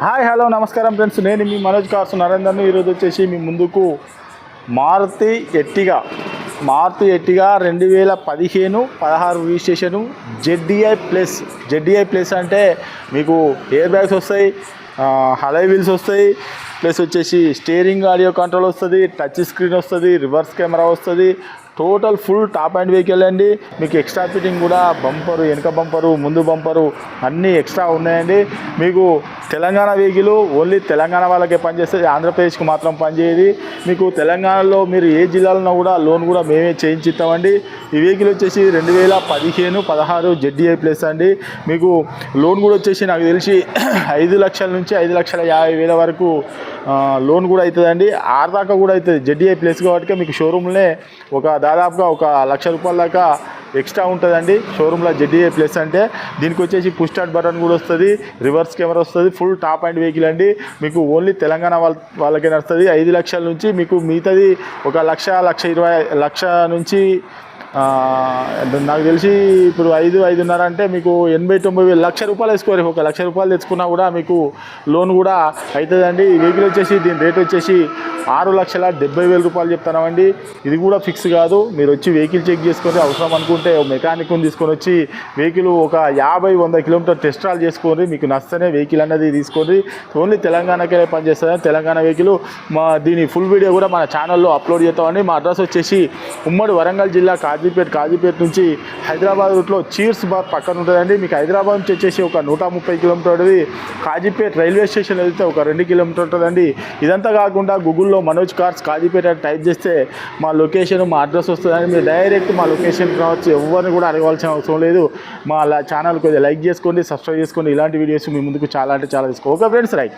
Hi hello నమస్కారం friends. నేను మీ Manoj cars నరేందర్ను ఈరోజు వచ్చేసి మీ ముందుకు మారుతి ఎట్టిగా మారుతి ఎట్టిగా రెండు వేల పదిహేను పదహారు registration ZDI plus ZDI plus అంటే మీకు ఎయిర్ బ్యాగ్స్ వస్తాయి హలై వీల్స్ వస్తాయి ప్లస్ వచ్చేసి స్టీరింగ్ ఆడియో కంట్రోల్ వస్తుంది టచ్ స్క్రీన్ వస్తుంది రివర్స్ కెమెరా వస్తుంది total full top and vehicle అండి. మీకు ఎక్స్ట్రా ఫిట్టింగ్ కూడా బంపరు వెనక బంపరు ముందు బంపరు అన్నీ ఎక్స్ట్రా ఉన్నాయండి. మీకు తెలంగాణ వెహికల్ ఓన్లీ తెలంగాణ వాళ్ళకే పనిచేస్తుంది ఆంధ్రప్రదేశ్కి మాత్రం పనిచేయదు. మీకు తెలంగాణలో మీరు ఏ జిల్లాలో కూడా లోన్ కూడా మేమే చేయించిస్తామండి. ఈ వెహికల్ వచ్చేసి రెండు వేల పదిహేను పదహారు జెడ్డీఐ ప్లస్ అండి. మీకు లోన్ కూడా వచ్చేసి నాకు తెలిసి ఐదు లక్షల నుంచి ఐదు లక్షల యాభై వేల వరకు లోన్ కూడా అవుతుందండి. ఆరు దాకా కూడా అవుతుంది జెడ్డీఐ ప్లస్ కాబట్టి మీకు షోరూమ్లే ఒక దాదాపుగా ఒక లక్ష రూపాయల దాకా ఎక్స్ట్రా ఉంటుందండి. షోరూంలో జెడ్డీఏ ప్లస్ అంటే దీనికి వచ్చేసి పుష్ స్టార్ట్ బటన్ కూడా వస్తుంది రివర్స్ కెమెరా వస్తుంది ఫుల్ టాప్ అండ్ వెహికల్ అండి. మీకు ఓన్లీ తెలంగాణ వాళ్ళ వాళ్ళకే నడుస్తుంది. ఐదు లక్షల నుంచి మీకు మిగతాది ఒక లక్ష లక్ష ఇరవై లక్ష నుంచి నాకు తెలిసి ఇప్పుడు ఐదు ఐదున్నర అంటే మీకు ఎనభై తొంభై వేలు లక్ష రూపాయలు వేసుకోరు. ఒక లక్ష రూపాయలు తెచ్చుకున్నా కూడా మీకు లోన్ కూడా అవుతుందండి ఈ వెహికల్ వచ్చేసి దీని రేట్ వచ్చేసి ఆరు లక్షల డెబ్బై వేల రూపాయలు చెప్తామండి ఇది కూడా ఫిక్స్ కాదు. మీరు వచ్చి వెహికల్ చెక్ చేసుకొని అవసరం అనుకుంటే మెకానిక్ని తీసుకొని వచ్చి వెహికల్ ఒక యాభై వంద కిలోమీటర్ టెస్ట్ ట్రాల్ చేసుకోండి. మీకు నచ్చనే వెహికల్ అనేది తీసుకోండి. ఓన్లీ తెలంగాణకే పనిచేస్తుంది తెలంగాణ వెహికల్ మా దీని ఫుల్ వీడియో కూడా మన ఛానల్లో అప్లోడ్ చేస్తామండి. మా అడ్రస్ వచ్చేసి ఉమ్మడి వరంగల్ జిల్లా కాజీపేట కాజీపేట నుంచి హైదరాబాద్ రూట్లో చీర్స్ బార్ పక్కన ఉంటుందండి. మీకు హైదరాబాద్ నుంచి వచ్చేసి ఒక నూట ముప్పై కిలోమీటర్ ఉంటుంది కాజీపేట రైల్వే స్టేషన్ వెళ్తే ఒక రెండు కిలోమీటర్ ఉంటుందండి. ఇదంతా కాకుండా గూగుల్లో మనోజ్ కార్స్ కాజీపేట అని టైప్ చేస్తే మా లొకేషన్ మా అడ్రస్ వస్తుందండి. మీరు డైరెక్ట్ మా లొకేషన్కి రావచ్చు. ఎవరిని కూడా అడగవలసిన అవసరం లేదు. మా ఛానల్ కొద్దిగా లైక్ చేసుకోండి సబ్స్క్రైబ్ చేసుకోండి. ఇలాంటి వీడియోస్ మీ ముందుకు చాలా అంటే చాలా తీసుకో ఓకే ఫ్రెండ్స్ రైట్.